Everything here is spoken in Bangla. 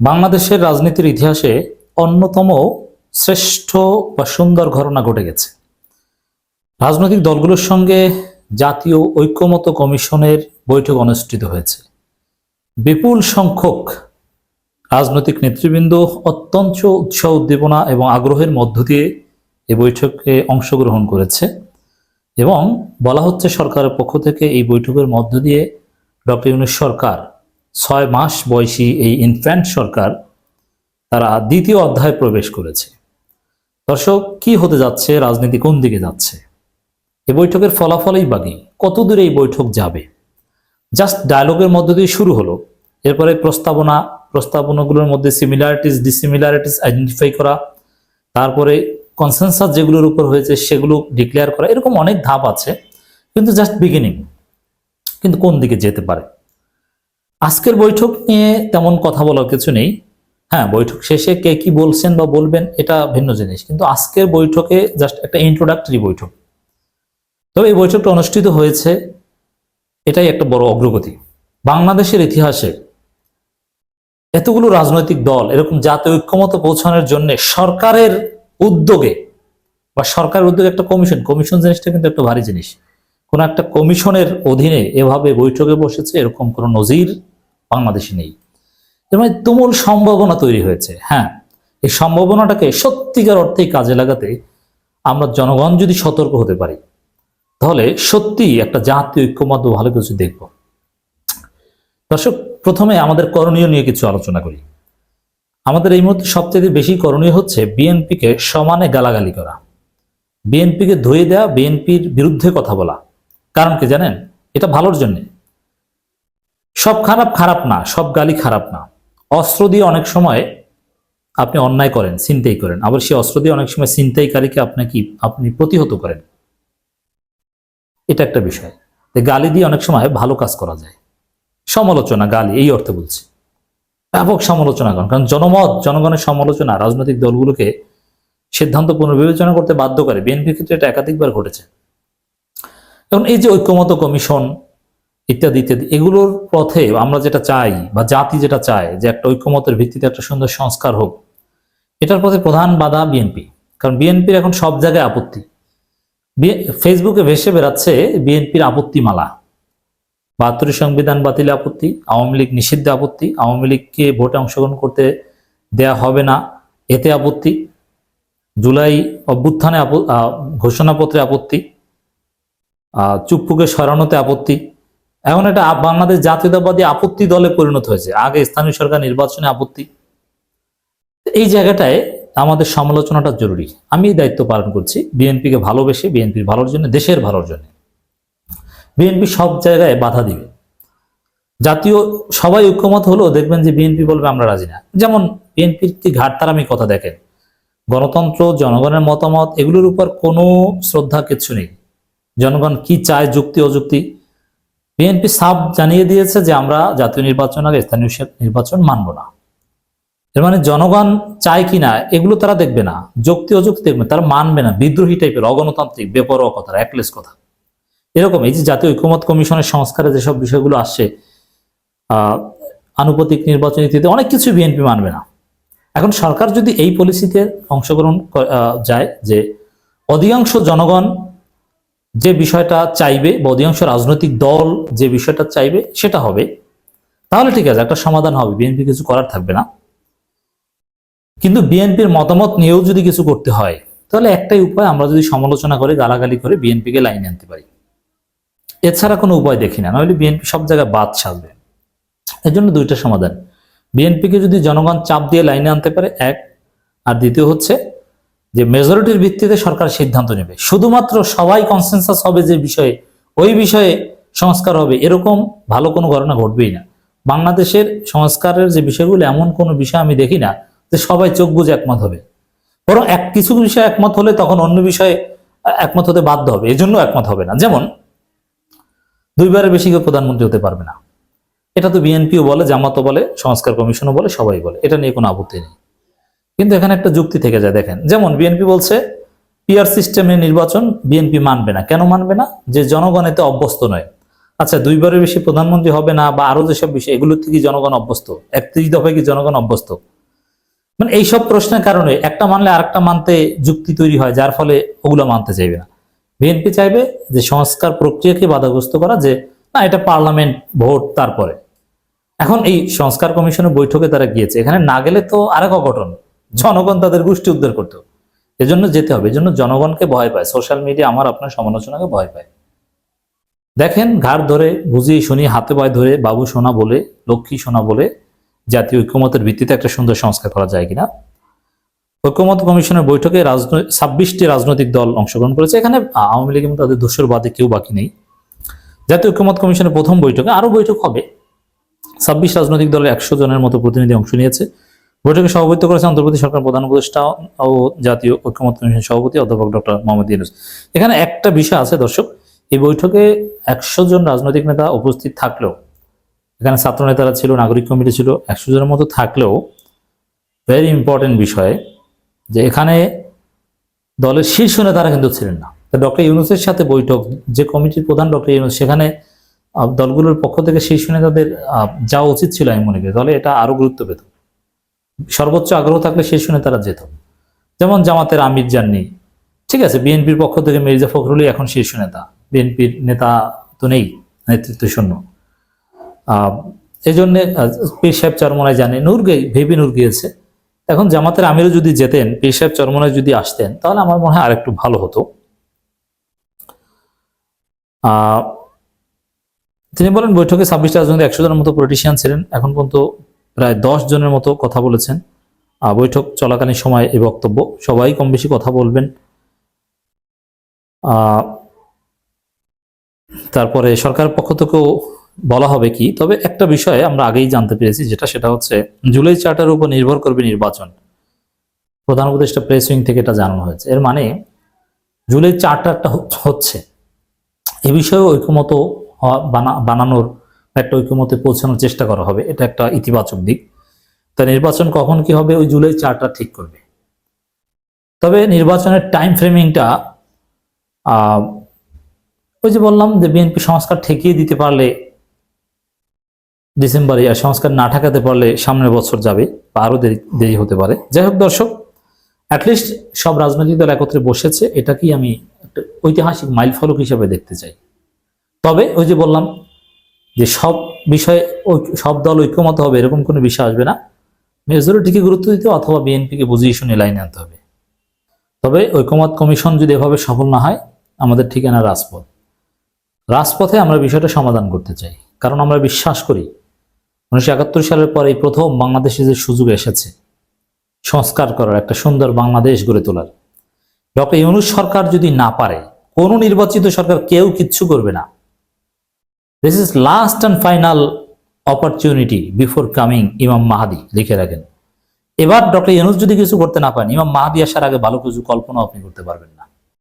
বাংলাদেশের রাজনীতির ইতিহাসে অন্যতম শ্রেষ্ঠ বা সুন্দর ঘটনা ঘটে গেছে। রাজনৈতিক দলগুলোর সঙ্গে জাতীয় ঐক্যমত কমিশনের বৈঠক অনুষ্ঠিত হয়েছে। বিপুল সংখ্যক রাজনৈতিক নেতৃবৃন্দ অত্যন্ত উৎসাহ উদ্দীপনা এবং আগ্রহের মধ্য দিয়ে এই বৈঠকে অংশগ্রহণ করেছে এবং বলা হচ্ছে সরকারের পক্ষ থেকে এই বৈঠকের মধ্য দিয়ে ডক্টর ইউনুস সরকার ছয় মাস বয়সী এই ইনফ্যান্ট সরকার তারা দ্বিতীয় অধ্যায়ে প্রবেশ করেছে। দর্শক, কি হতে যাচ্ছে, রাজনীতি কোন দিকে যাচ্ছে? এই বৈঠকের ফলাফলই বাকি কত দূরে এই বৈঠক যাবে? জাস্ট ডায়লগের মধ্য দিয়ে শুরু হলো। এরপরে প্রস্তাবনা, প্রস্তাবনাগুলোর মধ্যে সিমিলারিটিস ডিসিমিলারিটিস আইডেন্টিফাই করা, তারপরে কনসেনসাস যেগুলোর উপর হয়েছে সেগুলো ডিক্লেয়ার করা, এরকম অনেক ধাপ আছে, কিন্তু জাস্ট বিগিনিং কিন্তু কোন দিকে যেতে পারে? আজকের বৈঠক নিয়ে তেমন কথা বলার কিছু নেই। হ্যাঁ বৈঠক শেষে কে কি বলছেন বা বলবেন এটা ভিন্ন জিনিস। কিন্তু আজকের বৈঠকে জাস্ট একটা ইন্ট্রোডাক্টরি বৈঠক। তবে এই বৈঠকটা অনুষ্ঠিত হয়েছে, এটাই একটা বড় অগ্রগতি। বাংলাদেশের ইতিহাসে এতগুলো রাজনৈতিক দল, এরকম জাতীয় ঐক্যমত পৌঁছানোর জন্য সরকারের উদ্যোগে বা সরকারের উদ্যোগে একটা কমিশন। কমিশন জিনিসটা কিন্তু একটা ভারী জিনিস। কোন একটা কমিশনের অধীনে এভাবে বৈঠকে বসেছে, এরকম কোনো নজির বাংলাদেশে নেই। এর মানে তুমুল সম্ভাবনা তৈরি হয়েছে। হ্যাঁ এই সম্ভাবনাটাকে সত্যিকার অর্থেই কাজে লাগাতে আমরা জনগণ যদি সতর্ক হতে পারি, তাহলে সত্যি একটা জাতীয় ঐক্যমত ভালো কিছু দেখব। দর্শক, প্রথমে আমাদের করণীয় নিয়ে কিছু আলোচনা করি। আমাদের এই মুহূর্তে সবচেয়ে বেশি করণীয় হচ্ছে বিএনপিকে সমানে গালাগালি করা। বিএনপিকে ধুয়ে দেওয়া বিএনপির বিরুদ্ধে কথা বলা। কারণ কি জানেন? এটা ভালোর জন্য। সব খারাপ খারাপ না, সব গালি খারাপ না। অস্ত্র দিয়ে অনেক সময় আপনি অন্যায় করেন চিন্তাই করেন। আবার সেই অস্ত্র দিয়ে অনেক সময় চিন্তাইকারীকে আপনাকে আপনি প্রতিহত করেন। এটা একটা বিষয়। গালি দিয়ে অনেক সময় ভালো কাজ করা যায়। সমালোচনা, গালি, এই অর্থে বলছি। ব্যাপক সমালোচনা করেন। কারণ জনমত, জনগণের সমালোচনা রাজনৈতিক দলগুলোকে সিদ্ধান্ত পুনর্বিবেচনা করতে বাধ্য করে। বিএনপির ক্ষেত্রে এটা একাধিকবার ঘটেছে। এখন এই যে ঐক্যমত কমিশন ইত্যাদি ইত্যাদি। এগুলোর পথে আমরা যেটা চাই বা জাতি যেটা চায়, যে একটা ঐক্যমতের ভিত্তিতে একটা সুন্দর সংস্কার হোক, এটার পথে প্রধান বাধা বিএনপি। কারণ বিএনপির এখন সব জায়গায় আপত্তি। ফেসবুকে ভেসে বেড়াচ্ছে বিএনপির আপত্তি মালা বাহাত্তর সংবিধান বাতিলে আপত্তি, আওয়ামী লীগ নিষিদ্ধে আপত্তি, আওয়ামী লীগকে ভোটে অংশগ্রহণ করতে দেয়া হবে না, এতে আপত্তি। জুলাই অভ্যুত্থানে ঘোষণাপত্রে আপত্তি। চুপ্পুকে সরানোতে আপত্তি। এখন এটা বাংলাদেশ জাতীয়তাবাদী আপত্তি দলে পরিণত হয়েছে। আগে স্থানীয় সরকার নির্বাচনে আপত্তি। এই জায়গাটায় আমাদের সমালোচনাটা জরুরি। আমি দায়িত্ব পালন করছি। বিএনপিকে ভালোবেসে, বিএনপির ভালোর জন্য, দেশের ভালোর জন্য। বিএনপি সব জায়গায় বাধা দিবে। জাতীয় সবাই ঐক্যমত হলেও দেখবেন যে বিএনপি বলবে, আমরা রাজি না। যেমন বিএনপির কি ঘাটতারামি কথা দেখেন? গণতন্ত্র, জনগণের মতামত, এগুলোর উপর কোনো শ্রদ্ধা কিছু নেই। জনগণ কি চায় যুক্তি, অযুক্তি? বিএনপি সাফ জানিয়ে দিয়েছে যে আমরা জাতীয় নির্বাচন আগে স্থানীয় নির্বাচন মানব না। এর মানে জনগণ চায় কি না, এগুলো তারা দেখবে না। যুক্তি অযুক্তি দেখবে তারা মানবে না। বিদ্রোহী টাইপের অগণতান্ত্রিক, বেপরোয়া কথা একলেস কথা। এরকম এই যে জাতীয় ঐক্যমত কমিশনের সংস্কারে যেসব বিষয়গুলো আসছে আনুপাতিক নির্বাচন ইত্যাদি অনেক কিছু বিএনপি মানবে না। এখন সরকার যদি এই পলিসিতে অংশগ্রহণ যায় যে অধিকাংশ জনগণ যে বিষয়টা চাইবে, বা অধিকাংশ রাজনৈতিক দল যে বিষয়টা চাইবে, সেটা হবে। তাহলে ঠিক আছে, একটা সমাধান হবে, বিএনপি কিছু করার থাকবে না। কিন্তু বিএনপির মতামত নিয়েও যদি কিছু করতে হয়, তাহলে একটাই উপায় আমরা যদি সমালোচনা করে, গালাগালি করে বিএনপিকে লাইনে আনতে পারি। এছাড়া কোনো উপায় দেখি না নইলে বিএনপি সব জায়গায় বাদ সাজবে এর জন্য দুইটা সমাধান। বিএনপিকে যদি জনগণ চাপ দিয়ে লাইনে আনতে পারে, এক। আর দ্বিতীয় হচ্ছে যে মেজরিটির ভিত্তিতে সরকার সিদ্ধান্ত নেবে। শুধুমাত্র সবাই কনসেনসাস হবে যে বিষয়ে, ওই বিষয়ে সংস্কার হবে, এরকম ভালো কোনো ঘটনা ঘটবেই না। বাংলাদেশের সংস্কারের যে বিষয়গুলো, এমন কোনো বিষয় আমি দেখি না যে সবাই চোখ বুঝে একমত হবে। বরং এক কিছু বিষয়ে একমত হলে তখন অন্য বিষয়ে একমত হতে বাধ্য হবে, এজন্য একমত হবে না। যেমন, দুইবারের বেশি কেউ প্রধানমন্ত্রী হতে পারবে না। এটা তো বিএনপিও বলে, জামাতও বলে, সংস্কার কমিশনও বলে, সবাই বলে। এটা নিয়ে কোনো আপত্তি নেই। কিন্তু এখানে একটা যুক্তি থেকে যায়, দেখেন। যেমন বিএনপি বলছে, পিআর সিস্টেমে নির্বাচন বিএনপি মানবে না। কেন মানবে না? যে জনগণ এতে অভ্যস্ত নয়। আচ্ছা দুইবারের বেশি প্রধানমন্ত্রী হবে না বা আরও যেসব বিষয় এগুলোর থেকে জনগণ অভ্যস্ত? একত্রিশ দফায় কি জনগণ অভ্যস্ত? মানে এইসব প্রশ্নের কারণে একটা মানলে আরেকটা মানতে যুক্তি তৈরি হয়, যার ফলে ওগুলো মানতে চাইবে না। বিএনপি চাইবে যে সংস্কার প্রক্রিয়াকে বাধাগ্রস্ত করা, যে না, এটা পার্লামেন্ট ভোট তারপরে। এখন এই সংস্কার কমিশনের বৈঠকে তারা গিয়েছে। এখানে না গেলে তো আরেক অঘটন। জনগণ তাদের গোষ্ঠী উদ্ধার করতে। এজন্য যেতে হবে, এজন্য জনগণকে ভয় পায়। সোশ্যাল মিডিয়া আমার আপনার সমালোচনাকে ভয় পায়। দেখেন, ঘাড় ধরে বুঝিয়ে শুনি, হাতে পায়ে ধরে বাবু সোনা বলে, লক্ষ্মী সোনা বলে জাতীয় ঐক্যমতের ভিত্তিতে একটা সুন্দর সংস্কার করা যায় কিনা? ঐক্যমত কমিশনের বৈঠকে ছাব্বিশটি রাজনৈতিক দল অংশগ্রহণ করেছে। এখানে আওয়ামী লীগ তাদের দোষর বাদে কেউ বাকি নেই। জাতীয় ঐক্যমত কমিশনের প্রথম বৈঠকে আরও বৈঠক হবে। ছাব্বিশ রাজনৈতিক দলের একশো জনের মতো প্রতিনিধি অংশ নিয়েছে। বৈঠকে সভাপতিত্ব করেছে অন্তর্বর্তী সরকার প্রধান উপদেষ্টা ও জাতীয় ঐক্যমত কমিশনের সভাপতি অধ্যাপক ডক্টর মোহাম্মদ ইউনুস। এখানে একটা বিষয় আছে, দর্শক, এই বৈঠকে একশো জন রাজনৈতিক নেতা উপস্থিত থাকলেও, এখানে ছাত্র নেতারা ছিল, নাগরিক কমিটি ছিল, একশো জনের মতো থাকলেও ভেরি ইম্পর্টেন্ট বিষয় যে এখানে দলের শীর্ষ নেতারা কিন্তু ছিলেন না। ডক্টর ইউনুসের সাথে বৈঠক, যে কমিটির প্রধান ডক্টর ইউনুস, সেখানে দলগুলোর পক্ষ থেকে শীর্ষ নেতাদের যাওয়া উচিত ছিল আমি মনে করি। তাহলে এটা আরও গুরুত্ব পেত। সর্বোচ্চ আগ্রহ থাকলে সেই শুনে তারা যেত। যেমন জামাতের আমির যাননি ঠিক আছে, বিএনপির পক্ষ থেকে মির্জা ফখরুলই এখন শীর্ষ নেতা বিএনপির নেতা তো নেই, নেতৃত্ব শূন্য। এই জন্যে পীর সাহেব চরমনায় জানে নূর গে, ভেবি নূর গিয়েছে। এখন জামাতের আমিরও যদি যেতেন, পীর সাহেব চরমনায় যদি আসতেন, তাহলে আমার মনে হয় আরেকটু ভালো হতো। তিনি বলেন, বৈঠকে ছাব্বিশ রাজনৈতিক একশো জনের মতো পলিটিশিয়ান ছিলেন। এখন পর্যন্ত প্রায় দশ জনের মতো কথা বলেছেন। বৈঠক চলাকালীন সময় এই বক্তব্য। সবাই কম বেশি কথা বলবেন। তারপরে সরকারের পক্ষ থেকেও বলা হবে কি, তবে একটা বিষয়ে আমরা আগেই জানতে পেরেছি, যেটা সেটা হচ্ছে জুলাই চার্টার উপর নির্ভর করবে নির্বাচন। প্রধান উপদেষ্টা প্রেস উইং থেকে এটা জানানো হয়েছে। এর মানে জুলাই চার্টারটা হচ্ছে- এ বিষয়ে ঐক্যমত বানানোর একটা ঐক্যমতে পৌঁছানোর চেষ্টা করা হবে, এটা একটা ইতিবাচক দিক। তা নির্বাচন কখন কি হবে? ওই জুলাই চারটা ঠিক করবে। তবে নির্বাচনের টাইম ফ্রেমিংটা ওই যে বললাম যে বিএনপি সংস্কার ঠেকিয়ে দিতে পারলে ডিসেম্বরে, আর সংস্কার না ঠেকাতে পারলে সামনের বছর যাবে, বা আরও দেরি দেরি হতে পারে। যাই হোক দর্শক অ্যাটলিস্ট সব রাজনৈতিক দল একত্রে বসেছে, এটাকেই আমি একটা ঐতিহাসিক মাইল ফলক হিসেবে দেখতে চাই। তবে ওই যে বললাম যে সব বিষয়ে সব দল ঐক্যমত হবে, এরকম কোনো বিষয় আসবে না। মেজরিটিকে গুরুত্ব দিতে অথবা বিএনপিকে বুঝিয়ে শুনে লাইনে আনতে হবে। তবে ঐক্যমত কমিশন যদি এভাবে সফল না হয়, আমাদের ঠিকানা রাজপথ। রাজপথে আমরা বিষয়টা সমাধান করতে চাই। কারণ আমরা বিশ্বাস করি, উনিশশো একাত্তর সালের পর এই প্রথম বাংলাদেশে যে সুযোগ এসেছে, সংস্কার করার একটা সুন্দর বাংলাদেশ গড়ে তোলার। ডক্টর ইউনুস সরকার যদি না পারে, কোন নির্বাচিত সরকার কেউ কিচ্ছু করবে না। This is last and final opportunity before coming Imam Mahdi লিখে রাখেন। এবার ডক্টর ইউনুস যদি কিছু করতে না পারেন ইমাম মাহাদি আসার আগে ভালো কিছু কল্পনা আপনি করতে পারবেন না।